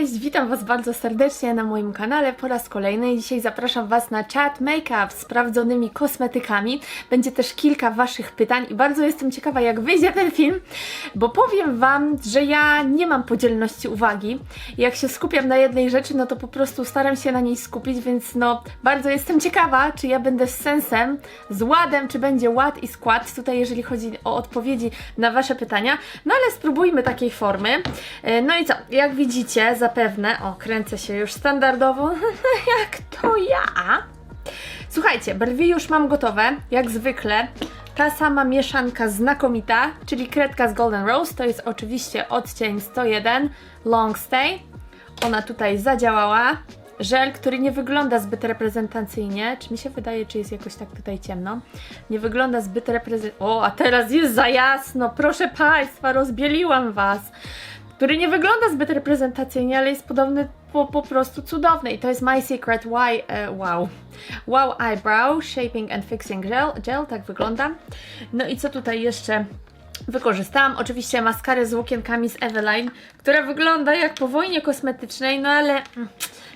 Cześć, witam Was bardzo serdecznie na moim kanale po raz kolejny. Dzisiaj zapraszam Was na chat make-up z sprawdzonymi kosmetykami. Będzie też kilka Waszych pytań i bardzo jestem ciekawa, jak wyjdzie ten film, bo powiem Wam, że ja nie mam podzielności uwagi. Jak się skupiam na jednej rzeczy, no to po prostu staram się na niej skupić, więc no bardzo jestem ciekawa, czy ja będę z sensem, z ładem, czy będzie ład i skład tutaj, jeżeli chodzi o odpowiedzi na Wasze pytania. No ale spróbujmy takiej formy. E, No i co, jak widzicie, zapewne, o, kręcę się już standardowo, jak to ja. Słuchajcie, brwi już mam gotowe, jak zwykle. Ta sama mieszanka znakomita, czyli kredka z Golden Rose, to jest oczywiście odcień 101 Long Stay. Ona tutaj zadziałała. Żel, który nie wygląda zbyt reprezentacyjnie, czy mi się wydaje, czy jest jakoś tak tutaj ciemno. Nie wygląda zbyt reprezentacyjnie. O, a teraz jest za jasno, proszę Państwa, rozbieliłam Was który nie wygląda zbyt reprezentacyjnie, ale jest podobny po, po prostu cudowny. I to jest My Secret Why, e, wow. Wow Eyebrow Shaping and Fixing Gel, gel, tak wygląda. No i co tutaj jeszcze wykorzystałam? Oczywiście maskarę z łokienkami z Eveline, która wygląda jak po wojnie kosmetycznej, no ale... mm,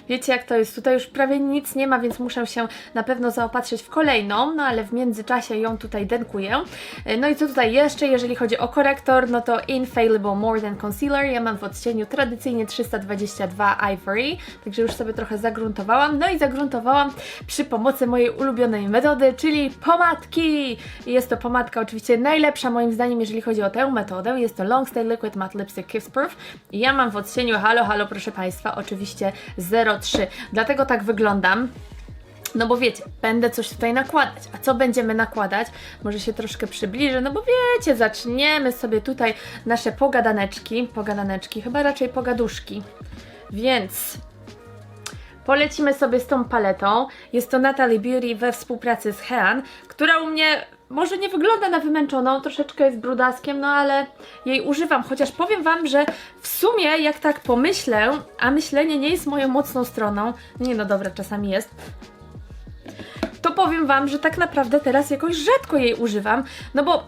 Wiecie jak to jest, tutaj już prawie nic nie ma, więc muszę się na pewno zaopatrzyć w kolejną, no ale w międzyczasie ją tutaj denkuję. E, no i co tutaj jeszcze, jeżeli chodzi o korektor, no to Infallible More Than Concealer, ja mam w odcieniu tradycyjnie 322 Ivory, także już sobie trochę zagruntowałam, no i zagruntowałam przy pomocy mojej ulubionej metody, czyli pomadki! Jest to pomadka oczywiście najlepsza moim zdaniem, jeżeli chodzi o tę metodę, jest to Long Stay Liquid Matte Lipstick Kiss Proof. I ja mam w odcieniu, halo, halo proszę Państwa, oczywiście 0 03, dlatego tak wyglądam. No bo wiecie, będę coś tutaj nakładać. A co będziemy nakładać? Może się troszkę przybliżę, no bo wiecie, zaczniemy sobie tutaj nasze pogadaneczki, pogadaneczki, chyba raczej pogaduszki. Więc polecimy sobie z tą paletą. Jest to Natalie Beauty we współpracy z Hean, która u mnie może nie wygląda na wymęczoną, troszeczkę jest brudaskiem, no ale jej używam, chociaż powiem Wam, że w sumie jak tak pomyślę, a myślenie nie jest moją mocną stroną, nie no dobra, czasami jest, to powiem Wam, że tak naprawdę teraz jakoś rzadko jej używam, no bo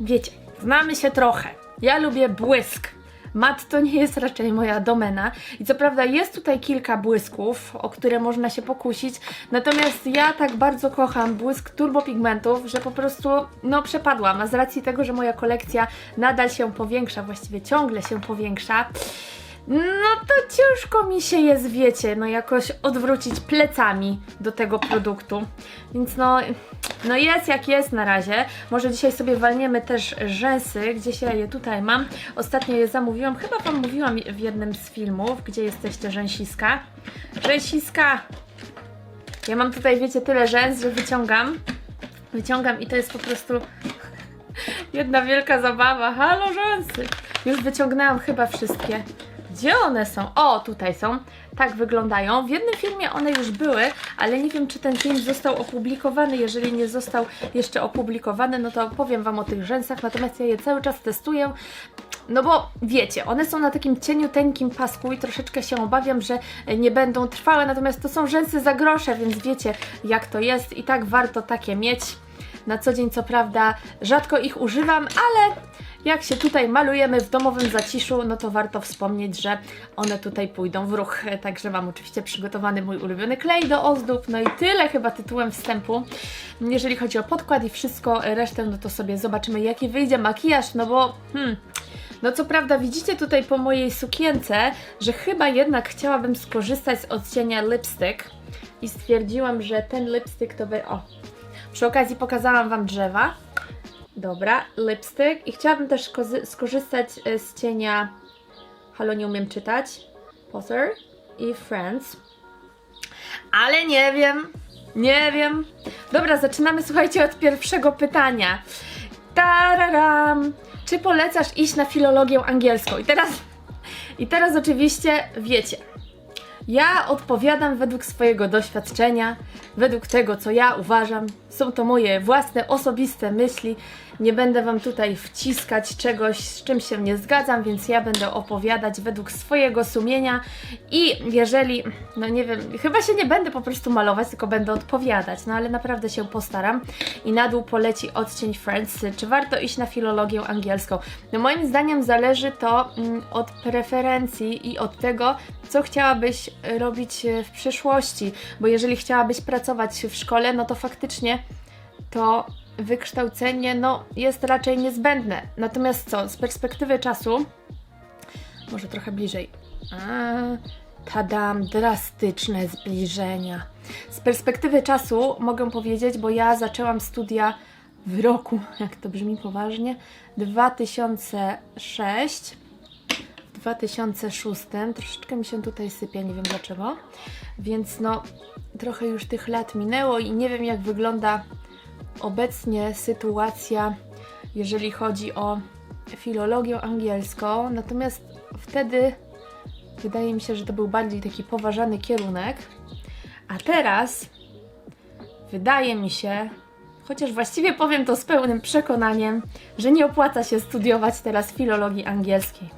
wiecie, znamy się trochę. Ja lubię błysk. Mat to nie jest raczej moja domena. I co prawda jest tutaj kilka błysków, o które można się pokusić, natomiast ja tak bardzo kocham błysk turbopigmentów, że po prostu no przepadłam, a z racji tego, że moja kolekcja nadal się powiększa, właściwie ciągle się powiększa, no to ciężko mi się jest, wiecie, no jakoś odwrócić plecami do tego produktu. Więc no, no jest jak jest na razie. Może dzisiaj sobie walniemy też rzęsy, gdzieś ja je tutaj mam. Ostatnio je zamówiłam, chyba Wam mówiłam w jednym z filmów, gdzie jesteście rzęsiska. Rzęsiska! Ja mam tutaj, wiecie, tyle rzęs, że wyciągam. Wyciągam i to jest po prostu jedna wielka zabawa. Halo rzęsy! Już wyciągnęłam chyba wszystkie. Gdzie one są? O, tutaj są. Tak wyglądają. W jednym filmie one już były, ale nie wiem, czy ten film został opublikowany. Jeżeli nie został jeszcze opublikowany, no to opowiem Wam o tych rzęsach. Natomiast ja je cały czas testuję. No bo wiecie, one są na takim cieniuteńkim pasku i troszeczkę się obawiam, że nie będą trwałe, natomiast to są rzęsy za grosze, więc wiecie jak to jest i tak warto takie mieć. Na co dzień co prawda rzadko ich używam, ale jak się tutaj malujemy w domowym zaciszu, no to warto wspomnieć, że one tutaj pójdą w ruch. Także mam oczywiście przygotowany mój ulubiony klej do ozdób. No i tyle chyba tytułem wstępu. Jeżeli chodzi o podkład i wszystko, resztę, no to sobie zobaczymy jaki wyjdzie makijaż, no bo hmm, no co prawda widzicie tutaj po mojej sukience, że chyba jednak chciałabym skorzystać z odcienia lipstick i stwierdziłam, że ten lipstick to by... O, przy okazji pokazałam Wam drzewa. Dobra, lipstick i chciałabym też skorzystać e, z cienia Halo, nie umiem czytać. Potter i Friends. Ale nie wiem, nie wiem. Dobra, zaczynamy, słuchajcie, od pierwszego pytania. Tararam! Czy polecasz iść na filologię angielską? I teraz, i teraz oczywiście wiecie. Ja odpowiadam według swojego doświadczenia, według tego, co ja uważam. Są to moje własne, osobiste myśli. Nie będę Wam tutaj wciskać czegoś, z czym się nie zgadzam, więc ja będę opowiadać według swojego sumienia. I jeżeli, no nie wiem, chyba się nie będę po prostu malować, tylko będę odpowiadać, no ale naprawdę się postaram. I na dół poleci odcień Friends. Czy warto iść na filologię angielską? No moim zdaniem zależy to mm, od preferencji i od tego, co chciałabyś robić e, w przyszłości, bo jeżeli chciałabyś pracować w szkole, no to faktycznie to wykształcenie no, jest raczej niezbędne. Natomiast co, z perspektywy czasu, może trochę bliżej. Tadam, drastyczne zbliżenia. Z perspektywy czasu mogę powiedzieć, bo ja zaczęłam studia w roku, jak to brzmi poważnie, 2006 w 2006. Troszeczkę mi się tutaj sypie, nie wiem dlaczego. Więc no, trochę już tych lat minęło i nie wiem, jak wygląda obecnie sytuacja, jeżeli chodzi o filologię angielską. Natomiast wtedy wydaje mi się, że to był bardziej taki poważany kierunek. A teraz wydaje mi się, chociaż właściwie powiem to z pełnym przekonaniem, że nie opłaca się studiować teraz filologii angielskiej.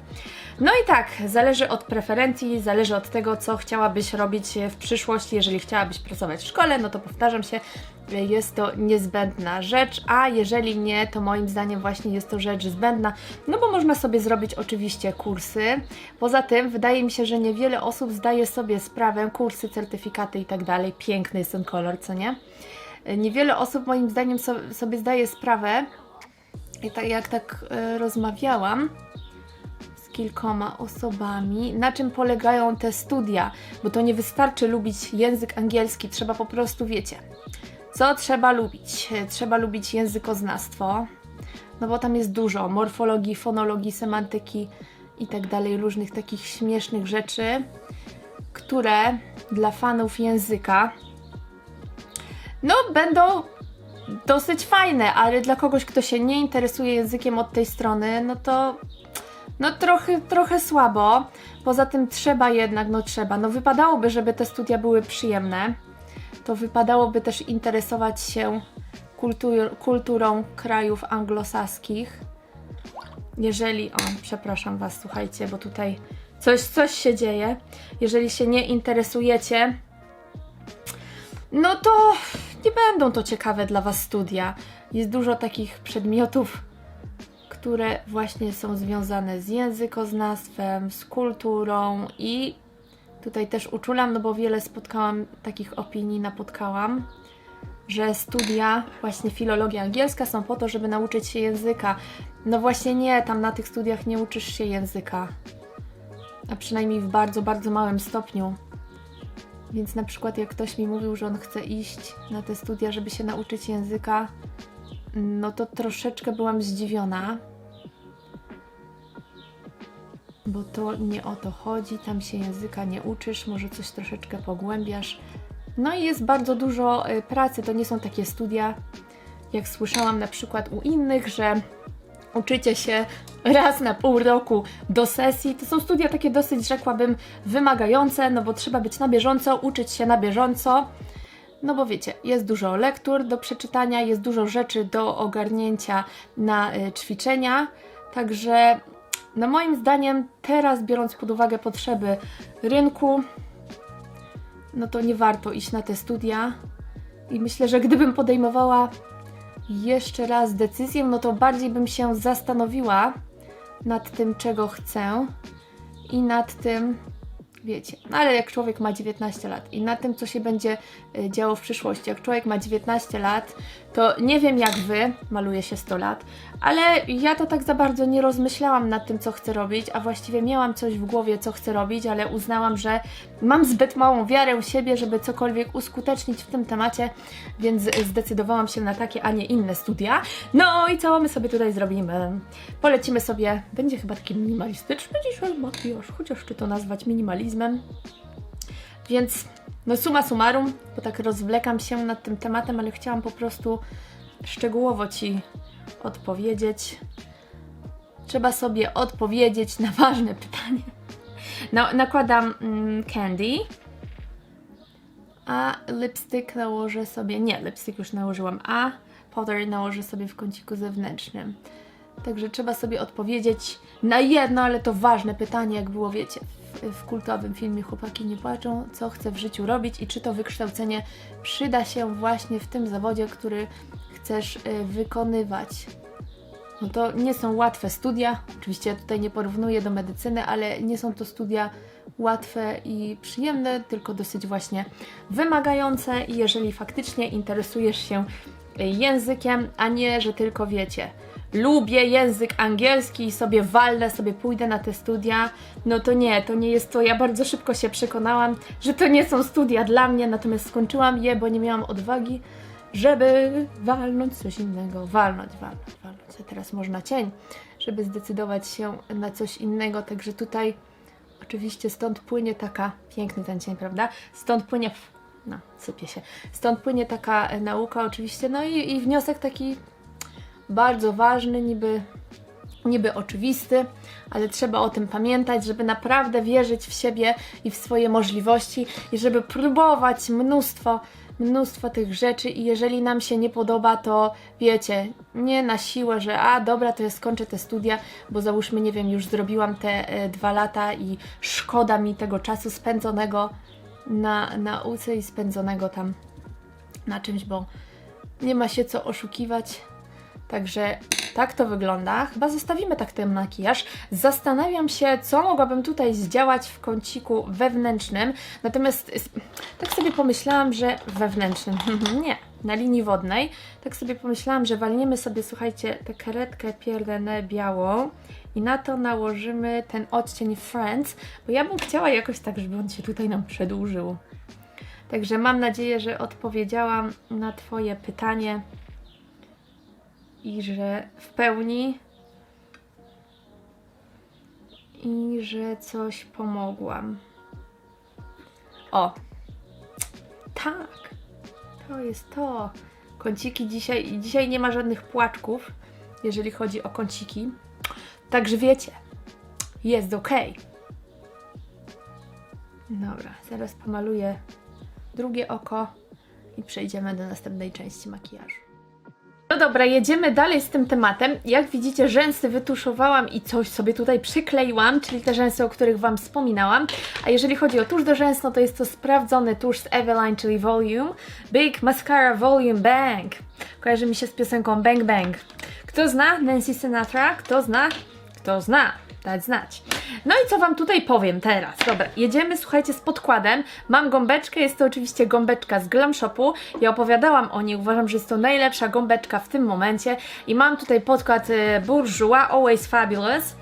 No i tak, zależy od preferencji, zależy od tego, co chciałabyś robić w przyszłości. Jeżeli chciałabyś pracować w szkole, no to powtarzam się, jest to niezbędna rzecz, a jeżeli nie, to moim zdaniem właśnie jest to rzecz zbędna, no bo można sobie zrobić oczywiście kursy. Poza tym wydaje mi się, że niewiele osób zdaje sobie sprawę, kursy, certyfikaty i tak dalej. Piękny jest ten kolor, co nie? Niewiele osób moim zdaniem so, sobie zdaje sprawę, tak jak tak e, rozmawiałam, kilkoma osobami, na czym polegają te studia, bo to nie wystarczy lubić język angielski, trzeba po prostu, wiecie, co trzeba lubić? Trzeba lubić językoznawstwo, no bo tam jest dużo morfologii, fonologii, semantyki i tak dalej, różnych takich śmiesznych rzeczy, które dla fanów języka no będą dosyć fajne, ale dla kogoś, kto się nie interesuje językiem od tej strony, no to no trochę, trochę słabo. Poza tym trzeba jednak, no trzeba, no wypadałoby, żeby te studia były przyjemne to wypadałoby też interesować się kultur, kulturą krajów anglosaskich. Jeżeli, o, przepraszam Was, słuchajcie, bo tutaj coś, coś się dzieje. Jeżeli się nie interesujecie, no to nie będą to ciekawe dla Was studia. Jest dużo takich przedmiotów, które właśnie są związane z językoznawstwem, z kulturą i Tutaj też uczulam, no bo wiele spotkałam takich opinii, napotkałam, że studia, właśnie filologia angielska są po to, żeby nauczyć się języka. No właśnie nie, tam na tych studiach nie uczysz się języka. A przynajmniej w bardzo, bardzo małym stopniu. Więc na przykład jak ktoś mi mówił, że on chce iść na te studia, żeby się nauczyć języka, no to troszeczkę byłam zdziwiona, bo to nie o to chodzi, tam się języka nie uczysz, może coś troszeczkę pogłębiasz. No i jest bardzo dużo y, pracy, to nie są takie studia, jak słyszałam na przykład u innych, że uczycie się raz na pół roku do sesji. To są studia takie dosyć, rzekłabym, wymagające, no bo trzeba być na bieżąco, uczyć się na bieżąco. No bo wiecie, jest dużo lektur do przeczytania, jest dużo rzeczy do ogarnięcia na y, ćwiczenia, także no moim zdaniem teraz biorąc pod uwagę potrzeby rynku, no to nie warto iść na te studia. I myślę, że gdybym podejmowała jeszcze raz decyzję, no to bardziej bym się zastanowiła nad tym, czego chcę i nad tym, wiecie, no ale jak człowiek ma 19 lat i na tym, co się będzie y, działo w przyszłości, jak człowiek ma 19 lat, to nie wiem jak wy, maluje się 100 lat, ale ja to tak za bardzo nie rozmyślałam nad tym, co chcę robić, a właściwie miałam coś w głowie, co chcę robić, ale uznałam, że mam zbyt małą wiarę w siebie, żeby cokolwiek uskutecznić w tym temacie, więc zdecydowałam się na takie, a nie inne studia. No i co my sobie tutaj zrobimy? Polecimy sobie, będzie chyba taki minimalistyczny dzisiaj makijaż, chociaż czy to nazwać minimalizmem. Więc no suma summarum, bo tak rozwlekam się nad tym tematem, ale chciałam po prostu szczegółowo Ci odpowiedzieć. Trzeba sobie odpowiedzieć na ważne pytanie. Na, nakładam mm, candy, a lipstick nałożę sobie, nie, lipstick już nałożyłam, a powder nałożę sobie w kąciku zewnętrznym. Także trzeba sobie odpowiedzieć na jedno, ale to ważne pytanie, jak było, wiecie, w, kultowym filmie Chłopaki nie płaczą, co chcę w życiu robić i czy to wykształcenie przyda się właśnie w tym zawodzie, który chcesz y, wykonywać. No to nie są łatwe studia. Oczywiście ja tutaj nie porównuję do medycyny, ale nie są to studia łatwe i przyjemne, tylko dosyć właśnie wymagające. I jeżeli faktycznie interesujesz się y, językiem, a nie, że tylko wiecie, lubię język angielski i sobie walnę, sobie pójdę na te studia, no to nie, to nie jest to. Ja bardzo szybko się przekonałam, że to nie są studia dla mnie, natomiast skończyłam je, bo nie miałam odwagi żeby walnąć coś innego, walnąć, walnąć, walnąć. A teraz można cień, żeby zdecydować się na coś innego. Także tutaj oczywiście stąd płynie taka, piękny ten cień, prawda? Stąd płynie, no, sypie się. Stąd płynie taka nauka oczywiście, no i, i wniosek taki bardzo ważny, niby niby oczywisty, ale trzeba o tym pamiętać, żeby naprawdę wierzyć w siebie i w swoje możliwości i żeby próbować mnóstwo, mnóstwo tych rzeczy i jeżeli nam się nie podoba, to wiecie, nie na siłę, że a dobra, to ja skończę te studia, bo załóżmy, nie wiem, już zrobiłam te e, dwa lata i szkoda mi tego czasu spędzonego na nauce i spędzonego tam na czymś, bo nie ma się co oszukiwać. Także tak to wygląda. Chyba zostawimy tak ten makijaż. Zastanawiam się, co mogłabym tutaj zdziałać w kąciku wewnętrznym. Natomiast tak sobie pomyślałam, że wewnętrznym, nie, na linii wodnej. Tak sobie pomyślałam, że walniemy sobie, słuchajcie, tę karetkę pierdenę białą i na to nałożymy ten odcień Friends, bo ja bym chciała jakoś tak, żeby on się tutaj nam przedłużył. Także mam nadzieję, że odpowiedziałam na Twoje pytanie i że w pełni i że coś pomogłam. O, tak, to jest to. Kąciki dzisiaj, dzisiaj nie ma żadnych płaczków, jeżeli chodzi o kąciki. Także wiecie, jest ok. Dobra, zaraz pomaluję drugie oko i przejdziemy do następnej części makijażu. No dobra, jedziemy dalej z tym tematem. Jak widzicie, rzęsy wytuszowałam i coś sobie tutaj przykleiłam, czyli te rzęsy, o których Wam wspominałam. A jeżeli chodzi o tusz do rzęs, no to jest to sprawdzony tusz z Eveline, czyli Volume. Big Mascara Volume Bang. Kojarzy mi się z piosenką Bang Bang. Kto zna Nancy Sinatra? Kto zna? Kto zna? Dać znać. No i co Wam tutaj powiem teraz? Dobra, jedziemy, słuchajcie, z podkładem. Mam gąbeczkę, jest to oczywiście gąbeczka z Glam Shopu. Ja opowiadałam o niej, uważam, że jest to najlepsza gąbeczka w tym momencie. I mam tutaj podkład y, Bourjois Always Fabulous.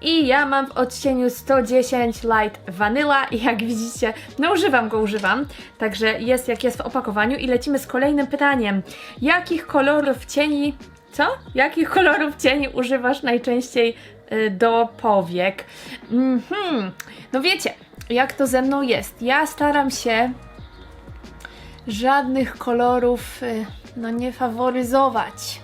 I ja mam w odcieniu 110 Light Vanilla i jak widzicie, no używam go, używam. Także jest jak jest w opakowaniu i lecimy z kolejnym pytaniem. Jakich kolorów cieni, co? Jakich kolorów cieni używasz najczęściej do powiek? Mhm, no wiecie, jak to ze mną jest. Ja staram się żadnych kolorów, y, no nie faworyzować.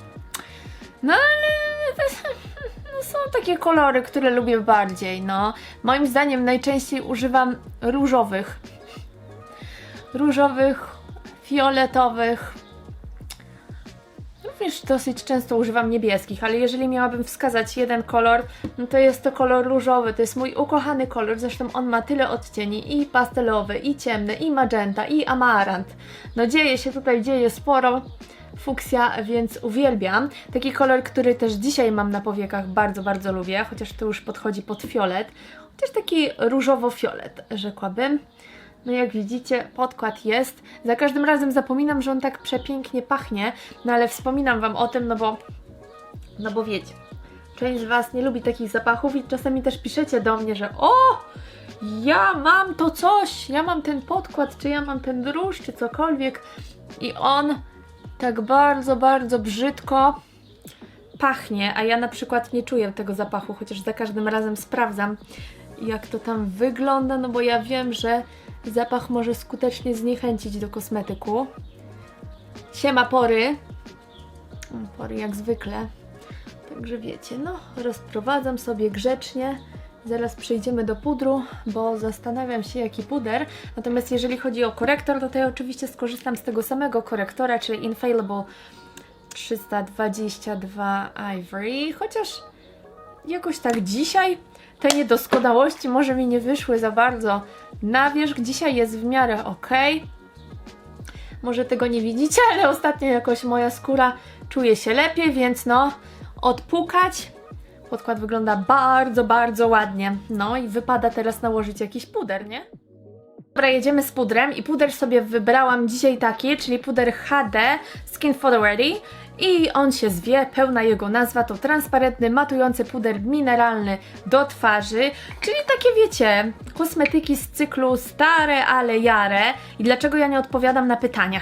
No ale no, są takie kolory, które lubię bardziej, no. Moim zdaniem najczęściej używam różowych. Różowych, fioletowych. Również dosyć często używam niebieskich, ale jeżeli miałabym wskazać jeden kolor, no to jest to kolor różowy. To jest mój ukochany kolor, zresztą on ma tyle odcieni i pastelowy, i ciemny, i magenta, i amarant. No dzieje się tutaj, dzieje sporo fuksja, więc uwielbiam. Taki kolor, który też dzisiaj mam na powiekach, bardzo, bardzo lubię, chociaż to już podchodzi pod fiolet. Chociaż taki różowo-fiolet, rzekłabym. No jak widzicie, podkład jest. Za każdym razem zapominam, że on tak przepięknie pachnie, no ale wspominam Wam o tym, no bo, no bo wiecie, część z Was nie lubi takich zapachów i czasami też piszecie do mnie, że o, ja mam to coś, ja mam ten podkład, czy ja mam ten róż, czy cokolwiek i on tak bardzo, bardzo brzydko pachnie, a ja na przykład nie czuję tego zapachu, chociaż za każdym razem sprawdzam, jak to tam wygląda, no bo ja wiem, że zapach może skutecznie zniechęcić do kosmetyku. Siema pory. Pory jak zwykle. Także wiecie, no, rozprowadzam sobie grzecznie Zaraz przejdziemy do pudru, bo zastanawiam się jaki puder. Natomiast jeżeli chodzi o korektor, to tutaj oczywiście skorzystam z tego samego korektora, czyli Infallible 322 Ivory. Chociaż jakoś tak dzisiaj te niedoskonałości może mi nie wyszły za bardzo na wierzch. Dzisiaj jest w miarę ok. Może tego nie widzicie, ale ostatnio jakoś moja skóra czuje się lepiej, więc no, odpukać. Podkład wygląda bardzo, bardzo ładnie. No i wypada teraz nałożyć jakiś puder, nie? Dobra, jedziemy z pudrem i puder sobie wybrałam dzisiaj taki, czyli puder HD Skin Photo Ready i on się zwie, pełna jego nazwa to transparentny, matujący puder mineralny do twarzy, czyli takie wiecie, kosmetyki z cyklu stare, ale jare. I dlaczego ja nie odpowiadam na pytania?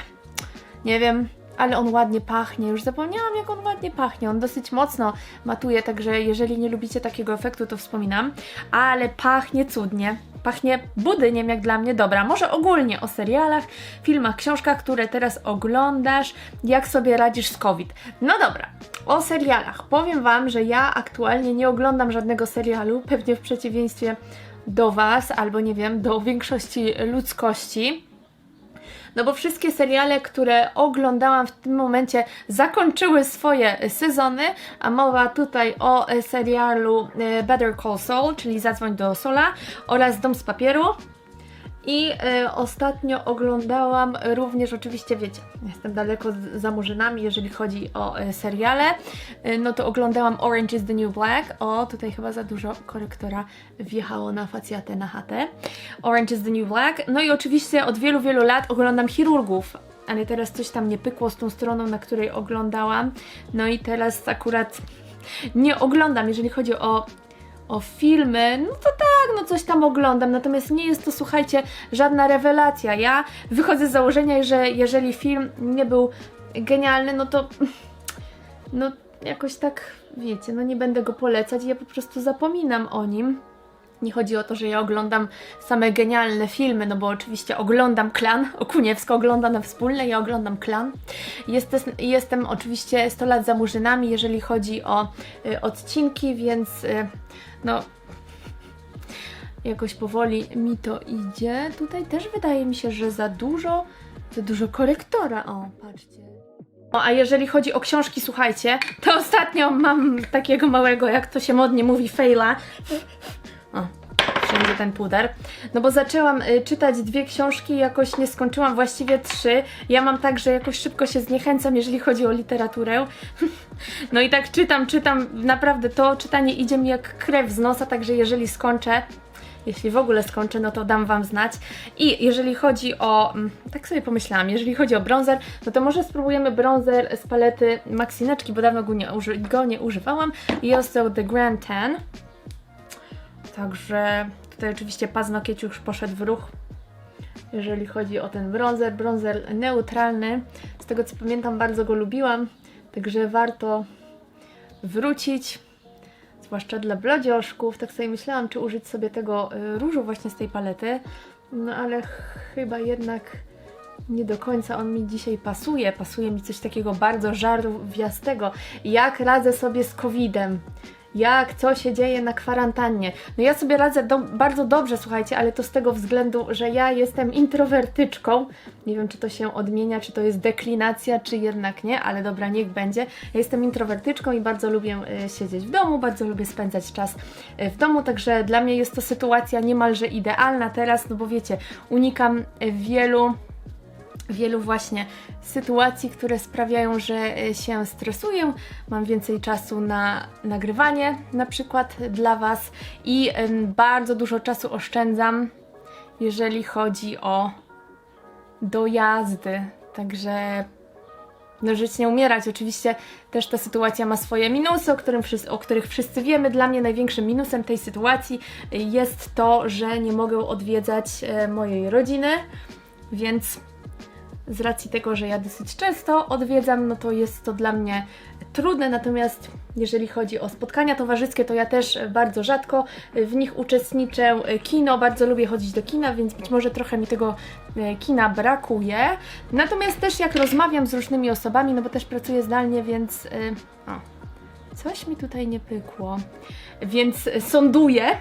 Nie wiem, ale on ładnie pachnie. Już zapomniałam, jak on ładnie pachnie. On dosyć mocno matuje, także jeżeli nie lubicie takiego efektu, to wspominam. Ale pachnie cudnie. Pachnie budyniem, jak dla mnie. Dobra, może ogólnie o serialach, filmach, książkach, które teraz oglądasz, jak sobie radzisz z COVID. No dobra, o serialach. Powiem Wam, że ja aktualnie nie oglądam żadnego serialu, pewnie w przeciwieństwie do Was, albo nie wiem, do większości ludzkości. No bo wszystkie seriale, które oglądałam w tym momencie, zakończyły swoje sezony, a mowa tutaj o e, serialu e, Better Call Saul, czyli Zadzwoń do Sola oraz Dom z papieru. I e, ostatnio oglądałam również, oczywiście wiecie, jestem daleko za murzynami, jeżeli chodzi o e, seriale, e, no to oglądałam Orange is the New Black. O, tutaj chyba za dużo korektora wjechało na facjatę, na chatę. Orange is the New Black. No i oczywiście od wielu, wielu lat oglądam chirurgów. Ale teraz coś tam nie pykło z tą stroną, na której oglądałam. No i teraz akurat nie oglądam, jeżeli chodzi o o filmy, no to tak, no coś tam oglądam, natomiast nie jest to, słuchajcie, żadna rewelacja. Ja wychodzę z założenia, że jeżeli film nie był genialny, no to no jakoś tak, wiecie, no nie będę go polecać, ja po prostu zapominam o nim. Nie chodzi o to, że ja oglądam same genialne filmy, no bo oczywiście oglądam Klan, Okuniewska ogląda na wspólne, ja oglądam Klan. Jestem, jestem oczywiście 100 lat za murzynami, jeżeli chodzi o y, odcinki, więc y, no jakoś powoli mi to idzie. Tutaj też wydaje mi się, że za dużo, za dużo korektora. O, patrzcie. O, a jeżeli chodzi o książki, słuchajcie, to ostatnio mam takiego małego, jak to się modnie mówi, faila. Wszędzie ten puder. No bo zaczęłam y, czytać dwie książki, jakoś nie skończyłam, właściwie trzy. Ja mam tak, że jakoś szybko się zniechęcam, jeżeli chodzi o literaturę. No i tak czytam, czytam, naprawdę to czytanie idzie mi jak krew z nosa, także jeżeli skończę, jeśli w ogóle skończę, no to dam Wam znać. I jeżeli chodzi o, mm, tak sobie pomyślałam, jeżeli chodzi o bronzer, no to może spróbujemy bronzer z palety Maxineczki, bo dawno go nie, uży, go nie używałam. Jest to The Grand Tan. Także tutaj oczywiście paznokieć już poszedł w ruch. Jeżeli chodzi o ten bronzer, bronzer neutralny. Z tego co pamiętam, bardzo go lubiłam, także warto wrócić zwłaszcza dla blodzioszków. Tak sobie myślałam, czy użyć sobie tego y, różu właśnie z tej palety, no ale ch- chyba jednak nie do końca on mi dzisiaj pasuje. Pasuje mi coś takiego bardzo żarłowiastego. Jak radzę sobie z COVID-em? Jak, co się dzieje na kwarantannie? No ja sobie radzę do, bardzo dobrze, słuchajcie, ale to z tego względu, że ja jestem introwertyczką. Nie wiem, czy to się odmienia, czy to jest deklinacja, czy jednak nie, ale dobra, niech będzie. Ja jestem introwertyczką i bardzo lubię e, siedzieć w domu, bardzo lubię spędzać czas e, w domu, także dla mnie jest to sytuacja niemalże idealna teraz, no bo wiecie, unikam e, wielu wielu właśnie sytuacji, które sprawiają, że e, się stresuję. Mam więcej czasu na nagrywanie, na przykład dla Was, i bardzo dużo czasu oszczędzam, jeżeli chodzi o dojazdy. Także no, żyć nie umierać. Oczywiście też ta sytuacja ma swoje minusy, o, którym o których wszyscy wiemy. Dla mnie największym minusem tej sytuacji y, jest to, że nie mogę odwiedzać e, mojej rodziny, więc z racji tego, że ja dosyć często odwiedzam, no to jest to dla mnie trudne, natomiast jeżeli chodzi o spotkania towarzyskie, to ja też bardzo rzadko w nich uczestniczę. Kino, bardzo lubię chodzić do kina, więc być może trochę mi tego e, kina brakuje. Natomiast też jak rozmawiam z różnymi osobami, no bo też pracuję zdalnie, więc... e, O, coś mi tutaj nie pykło. Więc sąduję,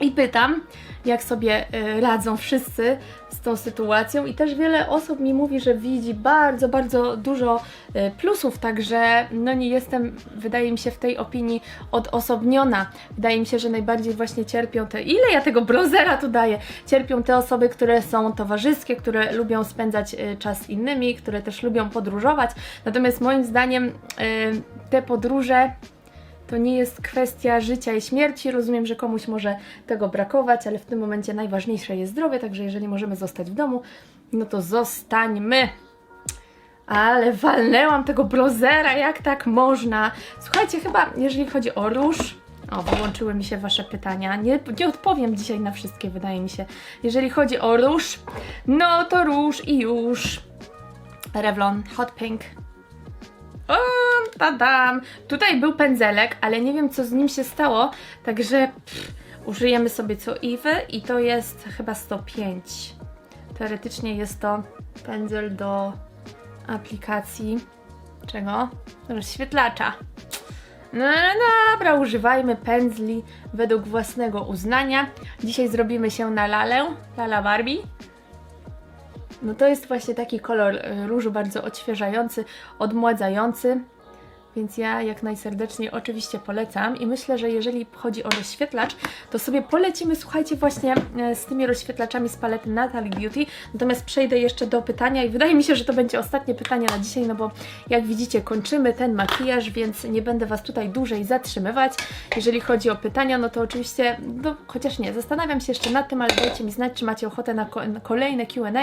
i pytam, jak sobie y, radzą wszyscy tą sytuacją. I też wiele osób mi mówi, że widzi bardzo, bardzo dużo y, plusów, także no nie jestem, wydaje mi się, w tej opinii odosobniona. Wydaje mi się, że najbardziej właśnie cierpią te. Ile ja tego browsera tu daję? Cierpią te osoby, które są towarzyskie, które lubią spędzać y, czas z innymi, które też lubią podróżować. Natomiast moim zdaniem y, te podróże to nie jest kwestia życia i śmierci. Rozumiem, że komuś może tego brakować, ale w tym momencie najważniejsze jest zdrowie, także jeżeli możemy zostać w domu, no to zostańmy. Ale walnęłam tego browsera, jak tak można? Słuchajcie, chyba jeżeli chodzi o róż, o, wyłączyły mi się Wasze pytania. Nie, nie odpowiem dzisiaj na wszystkie, wydaje mi się. Jeżeli chodzi o róż, no to róż i już. Revlon Hot Pink. O, tadam! Tutaj był pędzelek, ale nie wiem co z nim się stało, także pff, użyjemy sobie co Iwy i to jest chyba 105. Teoretycznie jest to pędzel do aplikacji czego? Rozświetlacza. No, no dobra, używajmy pędzli według własnego uznania. Dzisiaj zrobimy się na lalę, lala Barbie. No to jest właśnie taki kolor y, różu bardzo odświeżający, odmładzający. Więc ja jak najserdeczniej oczywiście polecam i myślę, że jeżeli chodzi o rozświetlacz, to sobie polecimy, słuchajcie, właśnie e, z tymi rozświetlaczami z palety Natalie Beauty. Natomiast przejdę jeszcze do pytania i wydaje mi się, że to będzie ostatnie pytanie na dzisiaj, no bo jak widzicie kończymy ten makijaż, więc nie będę Was tutaj dłużej zatrzymywać. Jeżeli chodzi o pytania, no to oczywiście, no chociaż nie, zastanawiam się jeszcze nad tym, ale dajcie mi znać, czy macie ochotę na kolejne Q&A.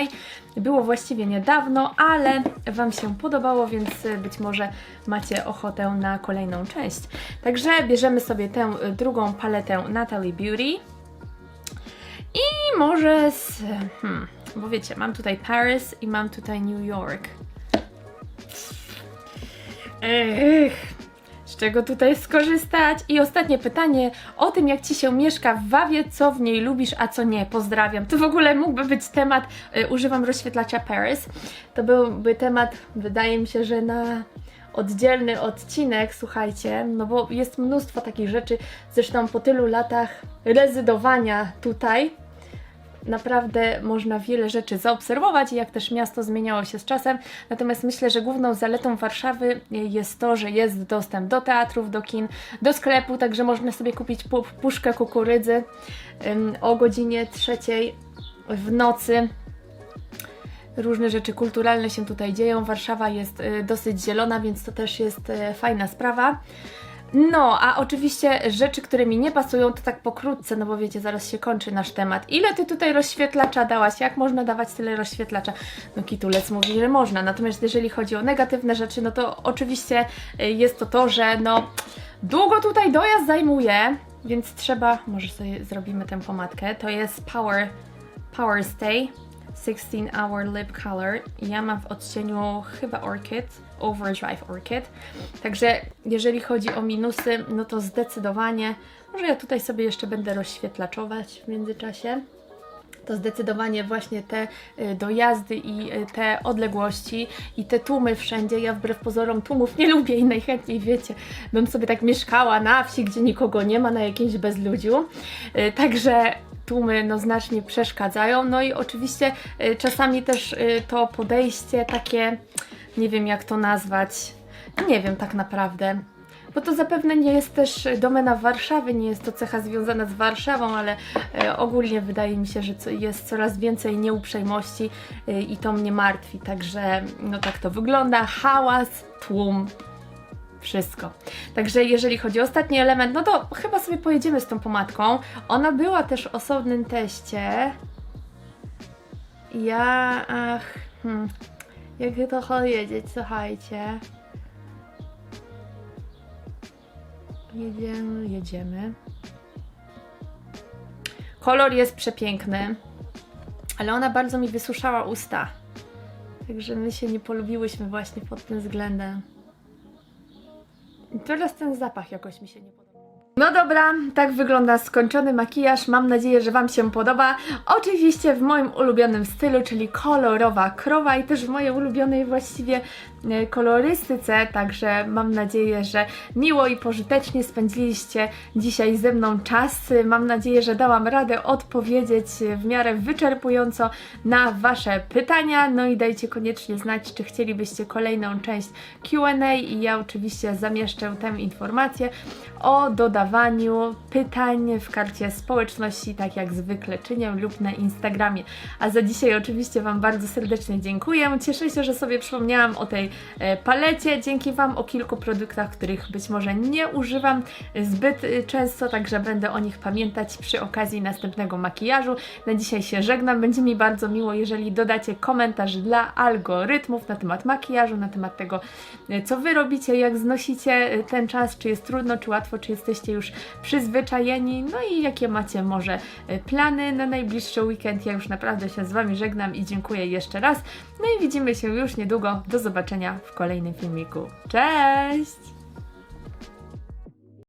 Było właściwie niedawno, ale Wam się podobało, więc e, być może macie ochotę na kolejną część. Także bierzemy sobie tę y, drugą paletę Natalie Beauty i może z... Hmm, bo wiecie, mam tutaj Paris i mam tutaj New York. Ech, z czego tutaj skorzystać? I ostatnie pytanie o tym, jak Ci się mieszka w Wawie, co w niej lubisz, a co nie. Pozdrawiam. To w ogóle mógłby być temat, y, używam rozświetlacza Paris. To byłby temat, wydaje mi się, że na oddzielny odcinek, słuchajcie, no bo jest mnóstwo takich rzeczy, zresztą po tylu latach rezydowania tutaj, naprawdę można wiele rzeczy zaobserwować jak też miasto zmieniało się z czasem. Natomiast myślę, że główną zaletą Warszawy jest to, że jest dostęp do teatrów, do kin, do sklepu, także można sobie kupić pu puszkę kukurydzy o godzinie trzeciej w nocy różne rzeczy kulturalne się tutaj dzieją. Warszawa jest y, dosyć zielona, więc to też jest y, fajna sprawa. No, a oczywiście rzeczy, które mi nie pasują, to tak pokrótce, no bo wiecie, zaraz się kończy nasz temat. Ile ty tutaj rozświetlacza dałaś? Jak można dawać tyle rozświetlacza? No Kitulec mówi, że można. Natomiast jeżeli chodzi o negatywne rzeczy, no to oczywiście y, jest to to, że no długo tutaj dojazd zajmuje, więc trzeba, może sobie zrobimy tę pomadkę. To jest Power, Power Stay 16 Hour Lip Color. Ja mam w odcieniu chyba Orchid, Overdrive Orchid. Także jeżeli chodzi o minusy, no to zdecydowanie, może ja tutaj sobie jeszcze będę rozświetlaczować w międzyczasie. To zdecydowanie właśnie te y, dojazdy i y, te odległości i te tłumy wszędzie. Ja wbrew pozorom tłumów nie lubię i najchętniej wiecie, bym sobie tak mieszkała na wsi, gdzie nikogo nie ma, na jakimś bezludziu. Y, Także tłumy no, znacznie przeszkadzają. No i oczywiście y, czasami też y, to podejście takie, nie wiem jak to nazwać, nie wiem tak naprawdę. Bo to zapewne nie jest też domena Warszawy, nie jest to cecha związana z Warszawą, ale e, ogólnie wydaje mi się, że co, jest coraz więcej nieuprzejmości e, i to mnie martwi. Także no tak to wygląda. Hałas, tłum, wszystko. Także jeżeli chodzi o ostatni element, no to chyba sobie pojedziemy z tą pomadką. Ona była też w osobnym teście. Ja, ach, hmm, jak to powiedzieć, słuchajcie. Jedziemy, jedziemy. Kolor jest przepiękny, ale ona bardzo mi wysuszała usta. Także my się nie polubiłyśmy właśnie pod tym względem. Teraz ten zapach jakoś mi się nie podoba. No dobra, tak wygląda skończony makijaż. Mam nadzieję, że Wam się podoba. Oczywiście w moim ulubionym stylu, czyli kolorowa krowa i też w mojej ulubionej właściwie e, kolorystyce. Także mam nadzieję, że miło i pożytecznie spędziliście dzisiaj ze mną czas. Mam nadzieję, że dałam radę odpowiedzieć w miarę wyczerpująco na Wasze pytania. No i dajcie koniecznie znać, czy chcielibyście kolejną część QA i ja oczywiście zamieszczę tę informację o dodawaniu pytań w karcie społeczności, tak jak zwykle czynię, lub na Instagramie. A za dzisiaj oczywiście Wam bardzo serdecznie dziękuję. Cieszę się, że sobie przypomniałam o tej e, palecie. Dzięki Wam o kilku produktach, których być może nie używam zbyt e, często, także będę o nich pamiętać przy okazji następnego makijażu. Na dzisiaj się żegnam. Będzie mi bardzo miło, jeżeli dodacie komentarz dla algorytmów na temat makijażu, na temat tego, e, co Wy robicie, jak znosicie ten czas, czy jest trudno, czy łatwo, czy jesteście już przyzwyczajeni, no i jakie macie może e, plany na najbliższy weekend. Ja już naprawdę się z Wami żegnam i dziękuję jeszcze raz. No i widzimy się już niedługo. Do zobaczenia w kolejnym filmiku. Cześć!